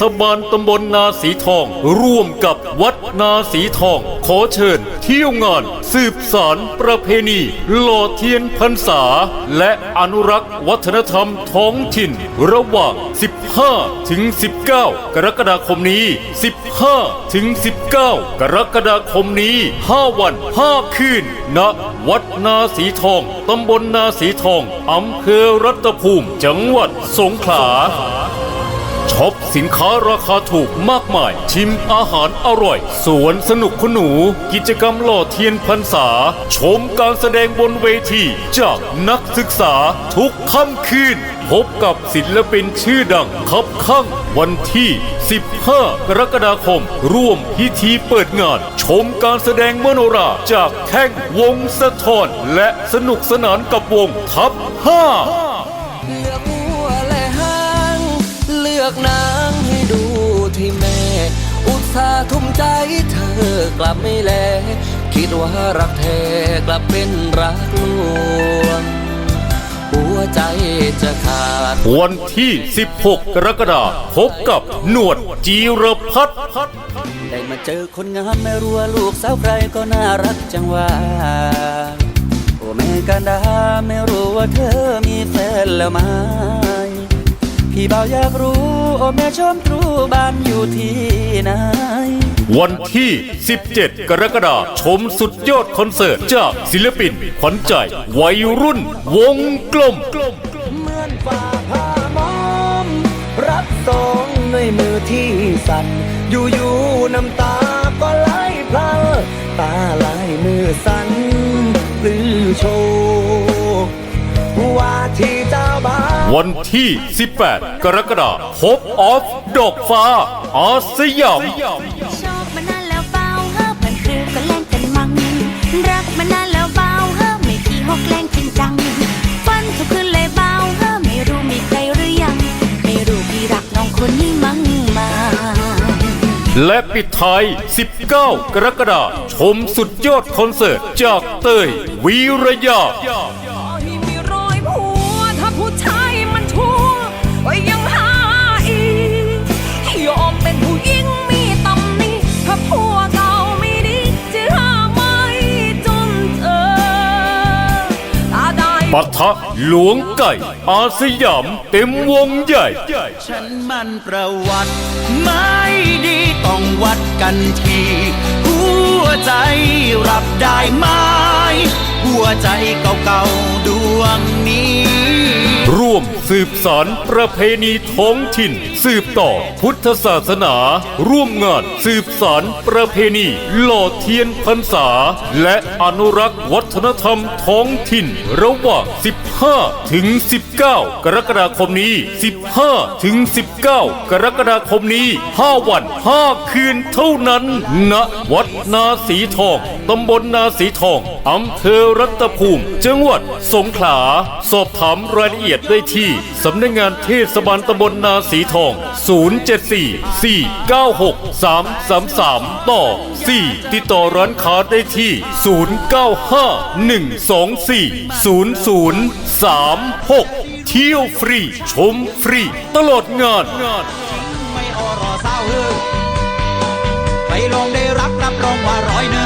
ศบาลตำบลนาสีทอง ร่วมกับวัดนาสีทอง ขอเชิญเที่ยวงาน สืบสารประเพณี หล่อเทียนพรรษา และอนุรักษ์วัฒนธรรมท้องถิ่น ระหว่าง 15 ถึง 19 กรกฎาคมนี้ 15 ถึง 19 กรกฎาคมนี้ 5 วัน 5 คืนณวัดนาสีทอง ตำบลนาสีทองอำเภอรัตภูมิ จังหวัดสงขลา ช็อปสินค้าราคาถูกมากมาย ชิมอาหารอร่อย สวนสนุกขนู กิจกรรมหล่อเทียนพรรษา ชมการแสดงบนเวทีจากนักศึกษาทุกค่ำคืน พบกับศิลปินชื่อดังคับข้างวันที่ 15 กรกฎาคม ร่วมพิธีเปิดงาน ชมการแสดงมโนราจากแข่งวงสะทอนและสนุกสนานกับวงทับา อกนางให้ดูที่แม่ อุตส่าห์ทุ่มใจเธอกลับไม่แล คิดว่ารักแท้กลับเป็นรักลวงหัวใจจะขาด วันที่ 16 กรกฎาคมพบกับหนวดจีรพัฒน์ได้มาเจอคนงามไม่รู้ว่าลูกสาวใครก็น่ารักจังว่าโอ้แม่กันดาไม่รู้ว่าเธอมีแฟนแล้วไหม พี่เบาอยากรู้ โอ้แม่ชมตรูบ้านอยู่ที่ไหน วันที่ 17 กรกฎาคมชมสุดยอดคอนเสิร์ต จากศิลปิน ขวัญใจ วัยรุ่น วงกลม เหมือนฝ่าผ้ามอม รับสองด้วยมือที่สั่น อยู่ๆน้ำตาก็ไหลพลันตาไหลมือสั่นปลื้อโชว์ วันที่ 18 กรกฎาคมพบออฟ ดอกฟ้า อาสยาม ชอบมานานแล้วเบาเฮ้อพันคือก็แล่นกันมัง รักมานานแล้วเบาเฮ้อไม่กี่หกแล่นจริงจัง ฟันทุกคืนเลยเบาเฮ้อไม่รู้มีใครหรือยัง ไม่รู้พี่รักน้องคนนี้มั้งมา และปิดท้าย 19 กรกฎาคมชมสุดยอดคอนเสิร์ตจากเต้ยวีรยา ปะทะหลวงไก่ อาสยามเต็มวงใหญ่ ฉันมันประวัติ ไม่ดีต้องวัดกันที หัวใจรับได้ไหม หัวใจเก่าๆดวงนี้ ร่วมสืบสารประเพณีท้องถิ่น สืบต่อพุทธศาสนา ร่วมงานสืบสารประเพณี หล่อเทียนพรรษา และอนุรักษ์วัฒนธรรมท้องถิ่น ระหว่าง 15 ถึง 19 กรกฎาคมนี้ 15 ถึง 19 กรกฎาคมนี้ 5 วัน 5 คืนเท่านั้นณวัดนาสีทองตำบลนาสีทอง อำเภอรัตภูมิ จังหวัดสงขลา สอบถามรายละเอียดได้ที่ สำนักงงานเทศบาลตำบลนาสีทอง 074 496 333 ต่อ 4 ติดต่อร้านค้าได้ที่ 095 124 0036 เที่ยวฟรี ชมฟรี ตลอดงานไม่อรอเศร้าเฮอไปลองได้รักรับรองว่าร้อยเนอ